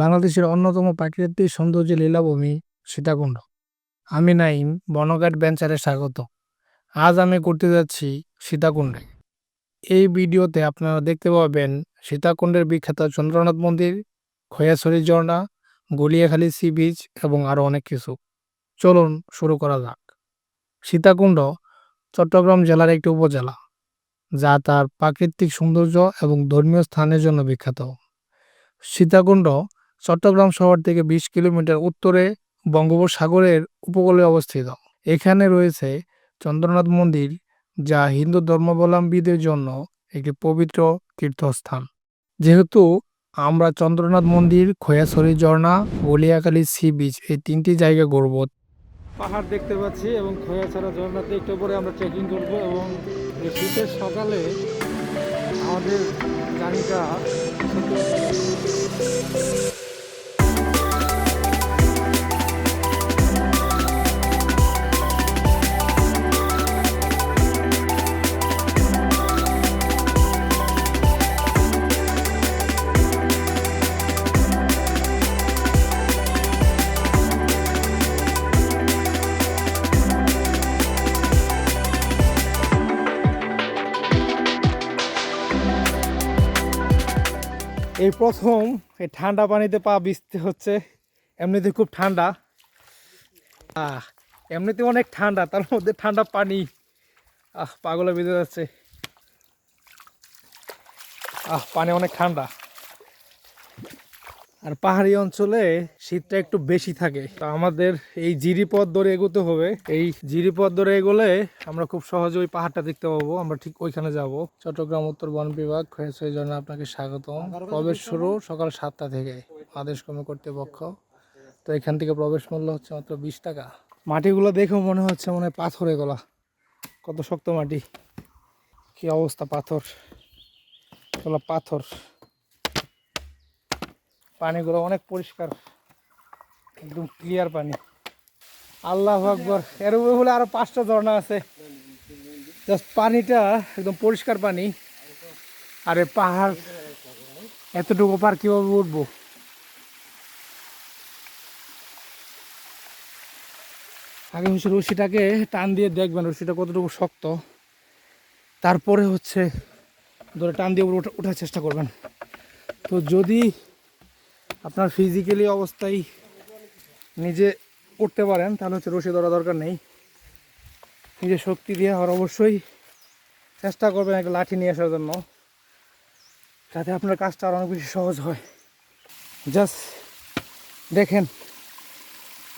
বাংলাদেশের অন্যতম প্রাকৃতিক সৌন্দর্য লীলাভূমি সীতাকুণ্ড। আমি নাইম বনগাট ভেঞ্চারে স্বাগত। আজ আমি করতে যাচ্ছি সীতাকুণ্ডে। এই ভিডিওতে আপনারা দেখতে পাবেন সীতাকুণ্ডের বিখ্যাত চন্দ্রনাথ মন্দির, খয়াছড়ি ঝর্ণা, গলিয়াখালী সি বিচ এবং আরও অনেক কিছু। চলুন শুরু করা যাক। সীতাকুণ্ড চট্টগ্রাম জেলার একটি উপজেলা, যা তার প্রাকৃতিক সৌন্দর্য এবং ধর্মীয় স্থানের জন্য বিখ্যাত। সীতাকুণ্ড চট্টগ্রাম শহর থেকে বিশ কিলোমিটার উত্তরে বঙ্গোপসাগরের উপকূলে অবস্থিত। এখানে রয়েছে চন্দ্রনাথ মন্দির, যা হিন্দু ধর্মাবলম্বীদের জন্য একটি পবিত্র তীর্থস্থান। যেহেতু আমরা চন্দ্রনাথ মন্দির, খয়াছড়ি, ঝর্ণা গলিয়াখালী সি বিচ এই তিনটি জায়গা ঘুরব। পাহাড় দেখতে পাচ্ছি এবং খয়াছড়া, ঝর্ণাতে একটু পরে আমরা ট্রেকিং করব এবং শীতের সকালে আমাদের জার্নিটা এই প্রথম এই ঠান্ডা পানিতে পা ভিজতে হচ্ছে। এমনিতে খুব ঠান্ডা। আহ, এমনিতে অনেক ঠান্ডা, তার মধ্যে ঠান্ডা পানি। আহ, পাগলে বেঁধে যাচ্ছে। আহ, পানি অনেক ঠান্ডা। আর পাহাড়ি অঞ্চলে শীতটা একটু বেশি থাকে। তো আমাদের এই জিরিপথ ধরে এগোতে হবে। এই জিরিপথ ধরে এগোলে আমরা খুব সহজে ওই পাহাড়টা দেখতে পাবো। আমরা ঠিক ওইখানে যাব। চট্টগ্রাম উত্তর বন বিভাগ এই জন্য আপনাকে স্বাগত প্রবেশ শুরু সকাল সাতটা থেকে আদেশ কর্মী কর্তৃপক্ষ। তো এখান থেকে প্রবেশ মূল্য হচ্ছে মাত্র বিশ টাকা। মাটিগুলো দেখেও মনে হচ্ছে মনে হয় পাথর এগুলা কত শক্ত মাটি। কি অবস্থা পাথর। এগুলো পাথর। পানিগুলো অনেক পরিষ্কার, একদম ক্লিয়ার পানি। আল্লাহ আকবর। এর উপরে হলে আরও পাঁচটা ঝর্ণা আছে। জাস্ট পানিটা একদম পরিষ্কার পানি। আর এই পাহাড়, এতটুকু পার কীভাবে উঠবো? আগে হচ্ছে রশিটাকে টান দিয়ে দেখবেন, রশিটা কতটুকু শক্ত। তারপরে হচ্ছে ধরে টান দিয়ে ওঠার চেষ্টা করবেন। তো যদি আপনার ফিজিক্যালি অবস্থায় নিজে উঠতে পারেন, তাহলে হচ্ছে রশি ধরা দরকার নেই। নিজে শক্তি দিয়ে আর অবশ্যই চেষ্টা করবেন একটা লাঠি নিয়ে আসার জন্য, যাতে আপনার কাজটা আরও অনেক বেশি সহজ হয়। জাস্ট দেখেন,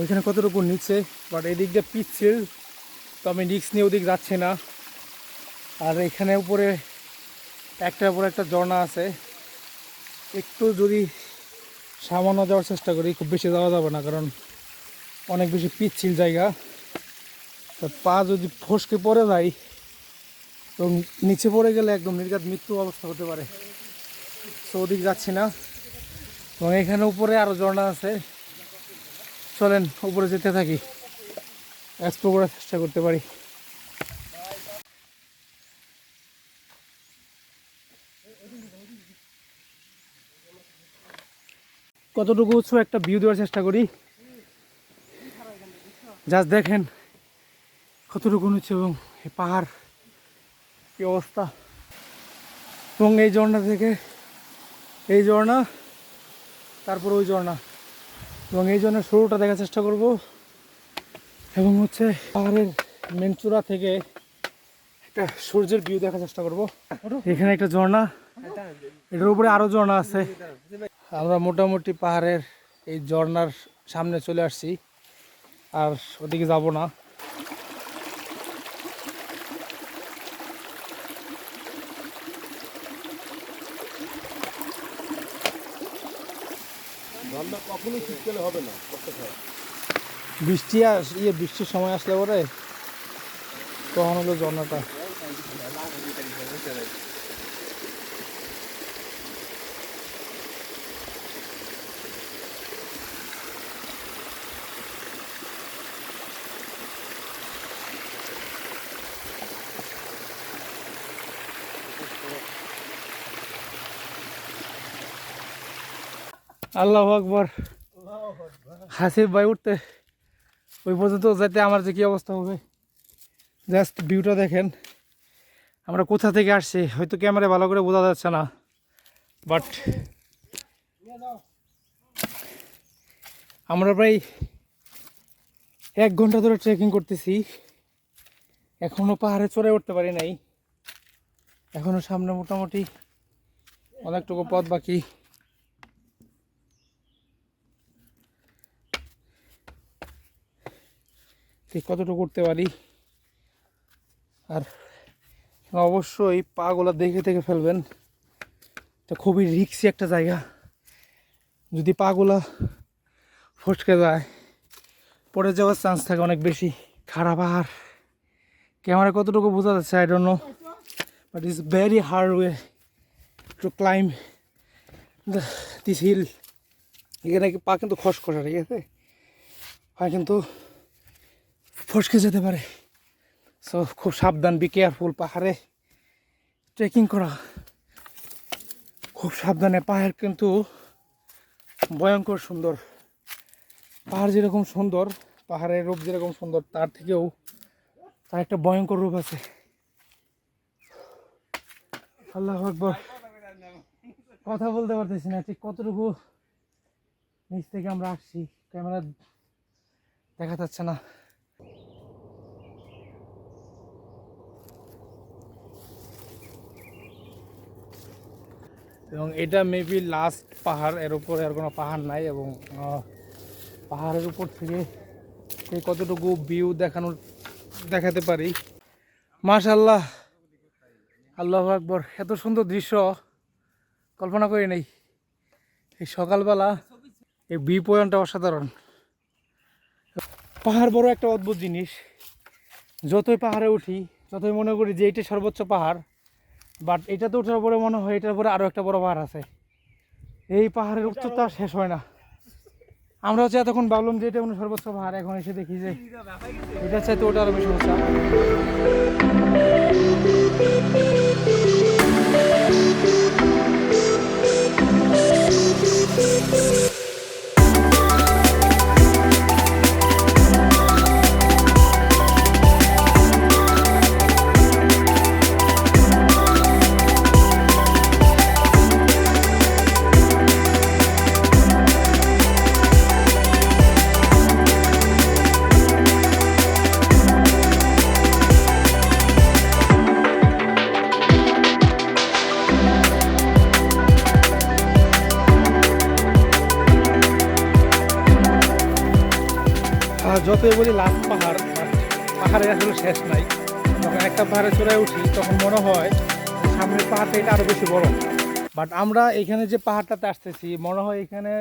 ওইখানে কতটুকু নিচ্ছে বাট এই দিক দিয়ে পিচ্ছিল তো আমি রিক্স নিয়ে ওদিক যাচ্ছি না। আর এখানে উপরে একটার উপরে একটা ঝর্ণা আছে, একটু যদি সামান্য যাওয়ার চেষ্টা করি, খুব বেশি যাওয়া যাবে না, কারণ অনেক বেশি পিচ্ছিল জায়গা। তো পা যদি ফসকে পড়ে যায় এবং নিচে পড়ে গেলে একদম নির্ঘাত মৃত্যু অবস্থা হতে পারে। তো ওদিক যাচ্ছি না। এবং এখানে উপরে আরও ঝর্ণা আছে। চলেন, উপরে যেতে থাকি। এক্সপ্লোর করার চেষ্টা করতে পারি। কতটুকু উঁচু একটা ভিউ দেওয়ার চেষ্টা করি? জাস্ট দেখেন কতটুকু উঁচু এবং এই পাহাড়, কি অবস্থা। এবং এই ঝর্ণা থেকে এই ঝর্ণা, তারপর ওই ঝর্ণা। এবং এই জন্য শুরুটা দেখার চেষ্টা করব। এবং হচ্ছে পাহাড়ের মেন চূড়া থেকে একটা সূর্যের ভিউ দেখার চেষ্টা করব। এখানে একটা ঝর্ণা, এটার উপরে আরও ঝর্ণা আছে। আমরা মোটামুটি পাহাড়ের এই ঝর্ণার সামনে চলে আসছি আর ওদিকে যাব না। বৃষ্টি আস ইয়ে বৃষ্টির সময় আসলে পরে তখন হলো ঝর্ণাটা? আল্লাহ আকবর। হাসিফ ভাই উঠতে, ওই পর্যন্ত যেতে আমার যে কি অবস্থা হবে? জাস্ট ভিউটা দেখেন। আমরা কোথা থেকে আসছি? হয়তো ক্যামেরা ভালো করে বোঝা যাচ্ছে না। বাট আমরা প্রায় এক ঘণ্টা ধরে ট্রেকিং করতেছি। এখনও পাহাড়ে চড়ে উঠতে পারি নাই। এখনও সামনে মোটামুটি অনেকটুকু পথ বাকি। কতটুকু করতে পারি? আর অবশ্যই পাগুলো দেখে দেখে ফেলবেন। এটা খুবই রিক্সি একটা জায়গা। যদি পাগুলা ফসকে যায়, পড়ে যাওয়ার চান্স থাকে অনেক বেশি। খারাপ আর ক্যামেরা কতটুকু বোঝা যাচ্ছে I don't know but it's very hard way to climb this hill এখানে পা কিন্তু খসখসা, ঠিক আছে? পা কিন্তু ফসকে যেতে পারে। সো খুব সাবধান বি কেয়ারফুল পাহাড়ে ট্রেকিং করা। খুব সাবধানে, পাহাড় কিন্তু ভয়ঙ্কর সুন্দর। পাহাড় যেরকম সুন্দর, পাহাড়ের রূপ যেরকম সুন্দর, তার থেকেও তার একটা ভয়ঙ্কর রূপ আছে। আল্লাহ আকবর। কথা বলতে পারতেছি না, ঠিক কতটুকু নিচ থেকে আমরা আসছি? ক্যামেরা দেখা যাচ্ছে না। এবং এটা মেবি লাস্ট পাহাড় এর উপরে আর কোনো পাহাড় নাই এবং পাহাড়ের উপর থেকে সে কতটুকু ভিউ দেখানোর, দেখাতে পারি। মাশাল্লাহ আল্লাহ আকবর, এত সুন্দর দৃশ্য। কল্পনা করি নেই। এই সকালবেলা এই বি পয়েন্টটা অসাধারণ। পাহাড় বড় একটা অদ্ভুত জিনিস। যতই পাহাড়ে উঠি ততই মনে করি যে এইটা সর্বোচ্চ পাহাড় বাট এটা তো ওঠার পরে মনে হয় এটার পরে আরও একটা বড় পাহাড় আছে। এই পাহাড়ের উচ্চতা শেষ হয় না। আমরা হচ্ছে এতক্ষণ ভাবলাম যে এটা সর্বোচ্চ পাহাড়, এখন এসে দেখি যে এটা চাইতে ওটা আরও বেশি উঁচা। যতই বলি লাস্ট পাহাড় পাহাড়ের আসলে শেষ নাই। যখন একটা পাহাড়ে চড়ায় উঠি, তখন মনে হয় সামনের পাহাড়টা এটা আরও বেশি বড়। বাট আমরা এখানে যে পাহাড়টাতে আসতেছি, মনে হয় এখানে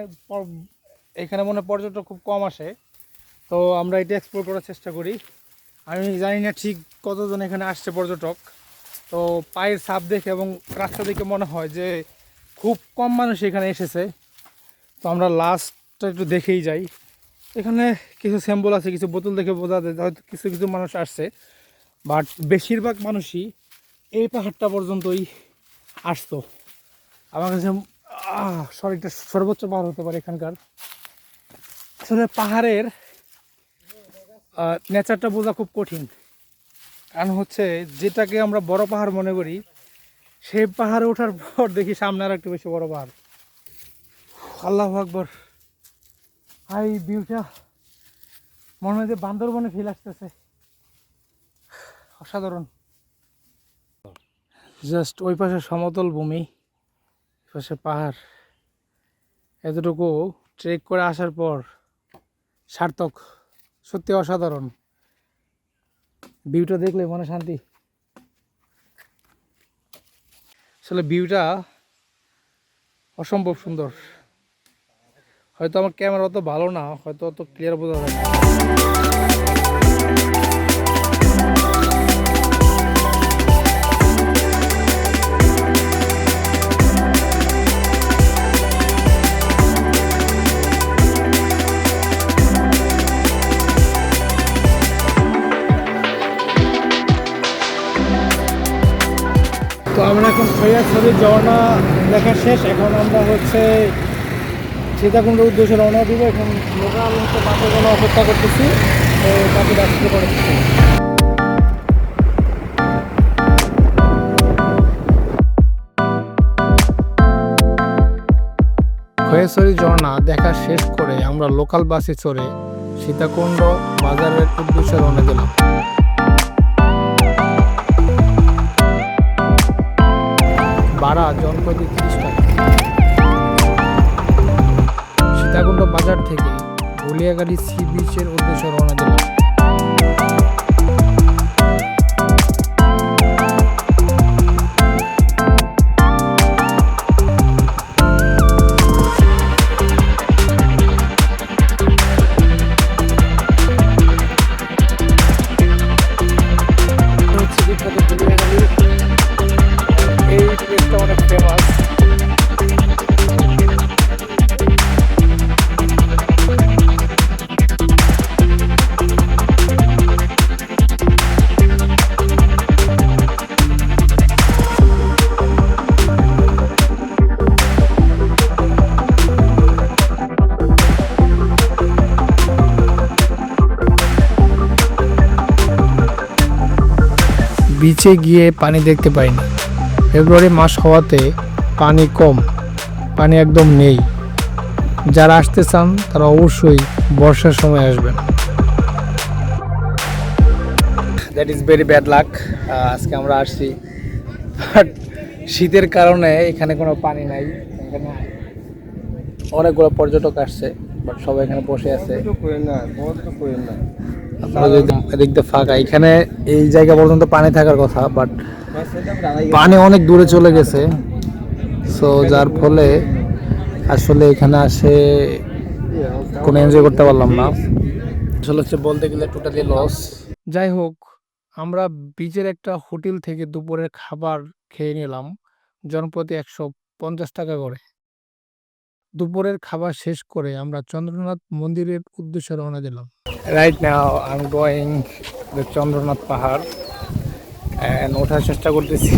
এখানে মনে পর্যটক খুব কম আসে। তো আমরা এটা এক্সপ্লোর করার চেষ্টা করি। আমি জানি না ঠিক কতজন এখানে আসছে পর্যটক। তো পায়ের ছাপ দেখে এবং রাস্তা দেখে মনে হয় যে খুব কম মানুষ এখানে এসেছে। তো আমরা লাস্টটা একটু দেখেই যাই। এখানে কিছু স্যাম্বল আছে, কিছু বোতল দেখে বোঝা যায়, হয়তো কিছু কিছু মানুষ আসছে। বাট বেশিরভাগ মানুষই এই পাহাড়টা পর্যন্তই আসতো। আমার কাছে শরীরটা সর্বোচ্চ পাহাড় হতে পারে এখানকার। আসলে পাহাড়ের নেচারটা বোঝা খুব কঠিন। কারণ হচ্ছে যেটাকে আমরা বড় পাহাড় মনে করি, সেই পাহাড়ে ওঠার পর দেখি সামনে আর একটু বেশি বড় পাহাড়। আল্লাহ আকবর। আর এই ভিউটা মনে হয় যে বান্দরবনে ফিল আসতেছে। অসাধারণ। জাস্ট ওই পাশে সমতল ভূমি পাশে পাহাড়। এতটুকু ট্রেক করে আসার পর সার্থক। সত্যি অসাধারণ। ভিউটা দেখলে মনে শান্তি। আসলে ভিউটা অসম্ভব সুন্দর। হয়তো আমার ক্যামেরা অত ভালো না, হয়তো অত ক্লিয়ার বোঝা যায় না। তো আমরা এখন সৈয়াদ ছবির ঝর্ণা দেখা শেষ, এখন আমরা হচ্ছে সীতাকুণ্ডের উদ্দেশ্যে রওনা দিব। এখন লোকাল হচ্ছে বাসের জন্য অপেক্ষা করতেছি। তো বাকি রাস্তা করে খয়েশ্বরী ঝর্ণা দেখা শেষ করে আমরা লোকাল বাসে চড়ে সীতাকুণ্ড বাজারের উদ্দেশ্যে রওনা দিলাম। ভাড়া জনপ্রতি তিরিশ টাকা। সীতাকুণ্ড বাজার থেকে গলিয়াগাড়ি সি বিচের উদ্দেশ্যে রওনা দিলাম। বিচে গিয়ে পানি দেখতে পাইনি। ফেব্রুয়ারি মাস হওয়াতে পানি কম, পানি একদম নেই। যারা আসতে চান, তারা অবশ্যই বর্ষার সময় আসবেন। That is very bad luck আজকে আমরা আসছি। বাট শীতের কারণে এখানে কোনো পানি নাই, এখানে অনেকগুলো পর্যটক আসছে বাট সবাই এখানে বসে আছে। আপনারা যদি এদিক দিয়ে ফাঁকা এখানে এই জায়গা পর্যন্ত পানি থাকার কথা বাট পানি অনেক দূরে চলে গেছে। সো যার ফলে আসলে এখানে আসে কোনো এনজয় করতে পারলাম না। আসলে হচ্ছে বলতে গেলে টোটালি লস যাই হোক আমরা বিচের একটা হোটেল থেকে দুপুরের খাবার খেয়ে নিলাম জনপ্রতি একশো পঞ্চাশ টাকা করে। দুপুরের খাবার শেষ করে আমরা চন্দ্রনাথ মন্দিরের উদ্দেশ্যে রওনা দিলাম। Right now I am going Chandranath পাহাড় ওঠার চেষ্টা করতেছি।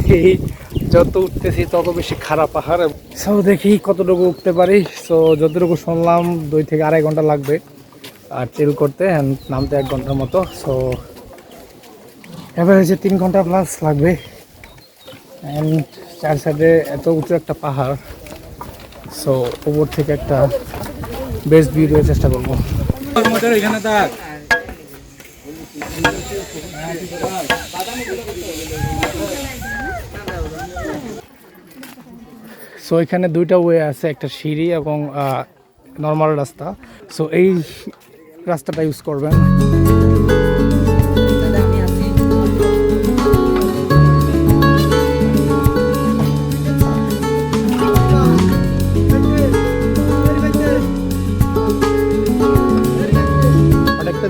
যত উঠতেছি, তত বেশি খারাপ পাহাড়। সো দেখি কতটুকু উঠতে পারি। সো যতটুকু শুনলাম, দুই থেকে আড়াই ঘণ্টা লাগবে আর চিল করতে নামতে এক ঘণ্টার মতো। সো এবার হচ্ছে তিন ঘণ্টা প্লাস লাগবে। অ্যান্ড চার সাইডে এত উঁচু একটা পাহাড়। সো উপর থেকে একটা বেস্ট ভিউ দেওয়ার চেষ্টা করব। সো এখানে দুইটা ওয়ে আছে, একটা সিঁড়ি এবং নর্মাল রাস্তা। সো এই রাস্তাটা ইউজ করবেন।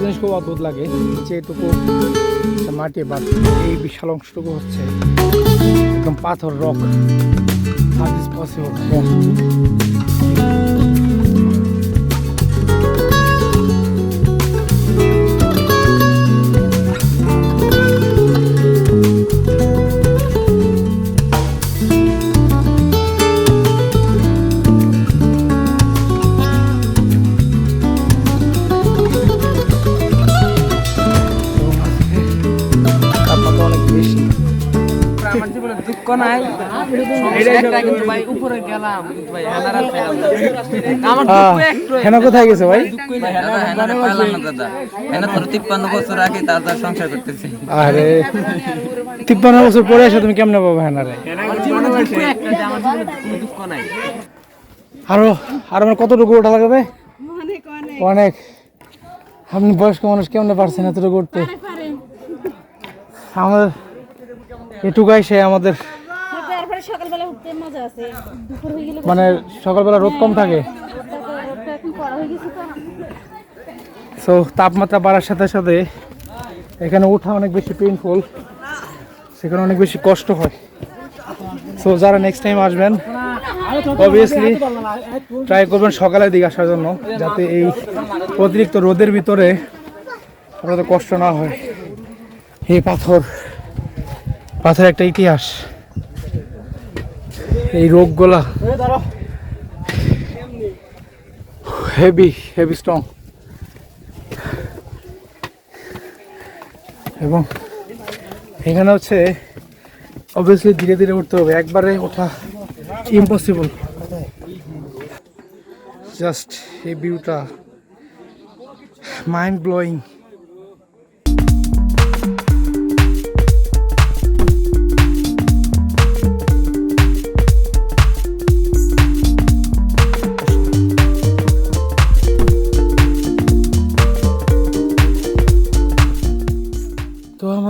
জিনিস খুব অদ্ভুত লাগে যেটুকু মাটি বা এই বিশাল অংশটুকু হচ্ছে একদম পাথর, রক How জীবনে একটা কিন্তু ভাই উপরে গেলাম ভাই হেনারা আমার দুঃখ একটু হেনা কোথায় গেছে ভাই? ভাই হেনারা হেনারা না দাদা। হেনা তোর তিপ্পান্ন বছর আগে তার তার সংসার করতেছে। আরে তিপ্পান্ন বছর পরে এসে তুমি কেমনে পাবো হেনারে? আমার জীবনে দুঃখ একটা আমার জীবনে দুঃখ নাই। আরও আর আমার কতটুকু ওঠা লাগবে? অনেক। আপনি বয়স্ক মানুষ কেমনে পারছেন এতটুকু উঠতে? আমাদের এটুকাই সে আমাদের তারপরে সকালবেলা উঠতে মজা আছে দুপুর হয়ে গেলে মানে সকালবেলা রোদ কম থাকে? কড়া হয়ে সো তাপমাত্রা বাড়ার সাথে সাথে এখানে ওঠা অনেক বেশি পেইনফুল সেখানে অনেক বেশি কষ্ট হয়। সো যারা নেক্সট টাইম আসবেন অবভিয়াসলি ট্রাই করবেন সকালের দিকে আসার জন্য যাতে এই অতিরিক্ত রোদের ভিতরে আপনাদের কষ্ট না হয়। এই পাথর পাথর একটা ইতিহাস। এই রোগগুলা হেভি হেভি স্ট্রং এবং এখানে হচ্ছে অবভিয়াসলি ধীরে ধীরে উঠতে হবে। একবারে ওঠা ইম্পসিবল জাস্ট এই ভিউটা মাইন্ড ব্লোয়িং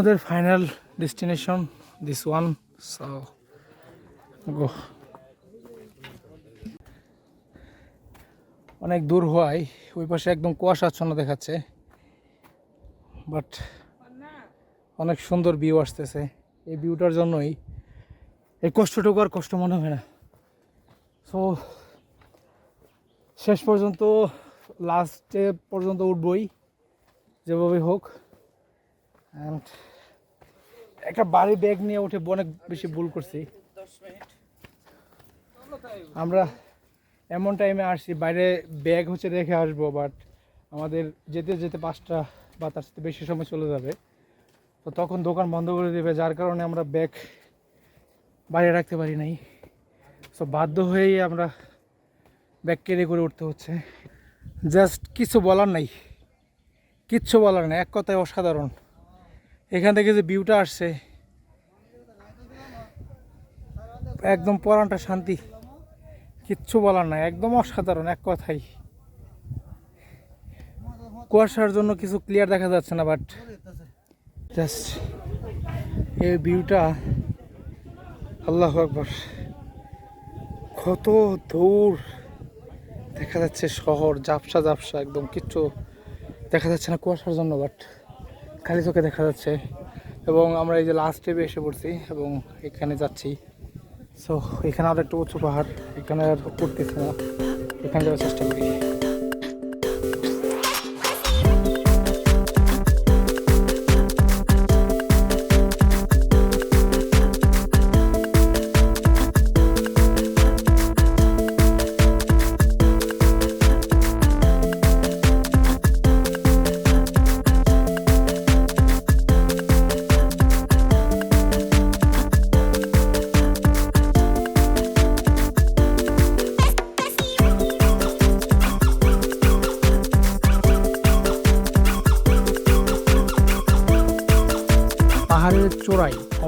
আমাদের final destination this one so go অনেক দূর হওয়ায় ওই পাশে একদম কুয়াশাচ্ছন্ন দেখাচ্ছে বাট অনেক সুন্দর ভিউ আসতেছে। এই ভিউটার জন্যই এই কষ্টটুকু আর কষ্ট মনে হয় না। সো শেষ পর্যন্ত লাস্টে পর্যন্ত উঠবই যেভাবে হোক অ্যান্ড একটা বাড়ি ব্যাগ নিয়ে উঠে অনেক বেশি ভুল করছি। আমরা এমন টাইমে আসছি, বাইরে ব্যাগ হচ্ছে রেখে আসব বাট আমাদের যেতে যেতে পাঁচটা বা তার সাথে বেশি সময় চলে যাবে। তো তখন দোকান বন্ধ করে দেবে, যার কারণে আমরা ব্যাগ বাইরে রাখতে পারি নাই। সো বাধ্য হয়েই আমরা ব্যাগ ক্যারি করে উঠতে হচ্ছে। জাস্ট কিছু বলার নাই। কিচ্ছু বলার নাই, এক কথায় অসাধারণ। এখান থেকে যে ভিউটা আসছে, একদম পরানটা শান্তি। কিচ্ছু বলার নাই, একদম অসাধারণ, এক কথাই। কুয়াশার জন্য কিছু ক্লিয়ার দেখা যাচ্ছে না বাট জাস্ট এই ভিউটা আল্লাহ আকবর। কত দূর দেখা যাচ্ছে শহর জাপসা জাপসা একদম কিচ্ছু দেখা যাচ্ছে না কুয়াশার জন্য বাট খালি চোখে দেখা যাচ্ছে। এবং আমরা এই যে লাস্ট স্টেপে এসে পড়ছি এবং এখানে যাচ্ছি। সো এখানে আর একটু উঁচু পাহাড়, এখানে আর উঠতেছে না। এখানে যাওয়ার চেষ্টা করি।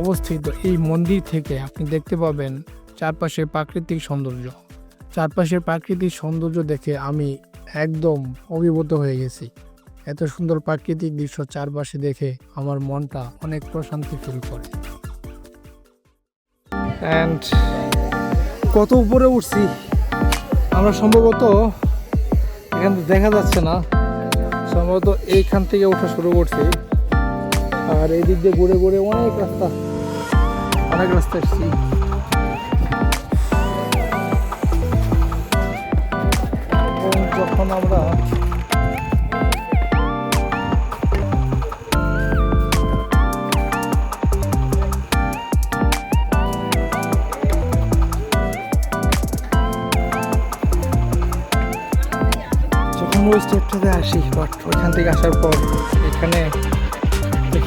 অবস্থিত এই মন্দির থেকে আপনি দেখতে পাবেন চারপাশে প্রাকৃতিক সৌন্দর্য। চারপাশের প্রাকৃতিক সৌন্দর্য দেখে আমি একদম অভিভূত হয়ে গেছি। এত সুন্দর প্রাকৃতিক দৃশ্য চারপাশে দেখে আমার মনটা অনেক প্রশান্তি ফিল করে। কত উপরে উঠছি? আমরা সম্ভবত এখান থেকে দেখা যাচ্ছে না। সম্ভবত এইখান থেকে ওঠা শুরু করছি। আর এই দিক দিয়ে ঘুরে ঘুরে অনেক রাস্তা। অনেক রাস্তা যখন আমরা ওই স্টেপটাতে আসি বাট ওইখান থেকে আসার পর এখানে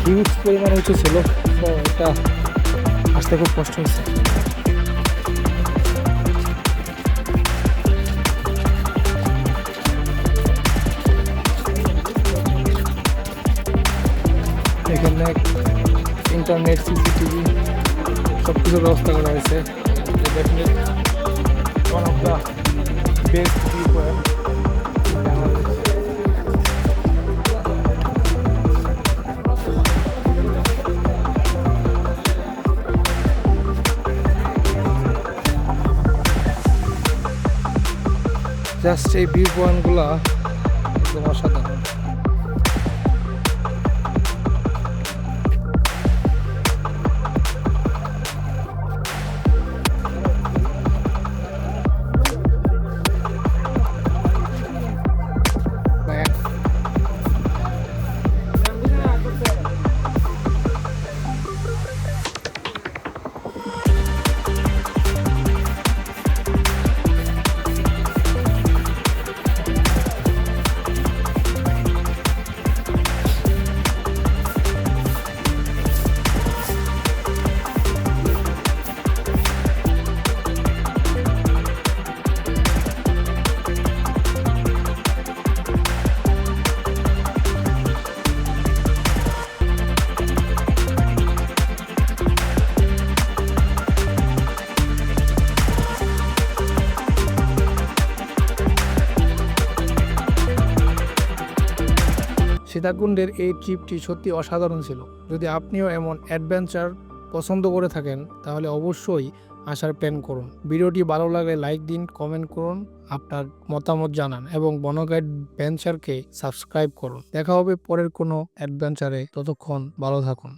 হিউজ পরিমাণ উঁচু ছিল, তো এটা আসতে খুব কষ্ট হয়েছে এখানে ইন্টারনেট সিসিটিভি সব কিছুর ব্যবস্থা করা হয়েছে। Definite one of the best just এই ভিউ পয়েন্টগুলো সীতাকুণ্ডের এই ট্রিপটি সত্যি অসাধারণ ছিল। যদি আপনিও এমন অ্যাডভেঞ্চার পছন্দ করে থাকেন, তাহলে অবশ্যই আসার প্ল্যান করুন। ভিডিওটি ভালো লাগলে লাইক দিন, কমেন্ট করুন, আপনার মতামত জানান এবং বনগাইড ভেঞ্চারকে সাবস্ক্রাইব করুন। দেখা হবে পরের কোনো অ্যাডভেঞ্চারে। ততক্ষণ ভালো থাকুন।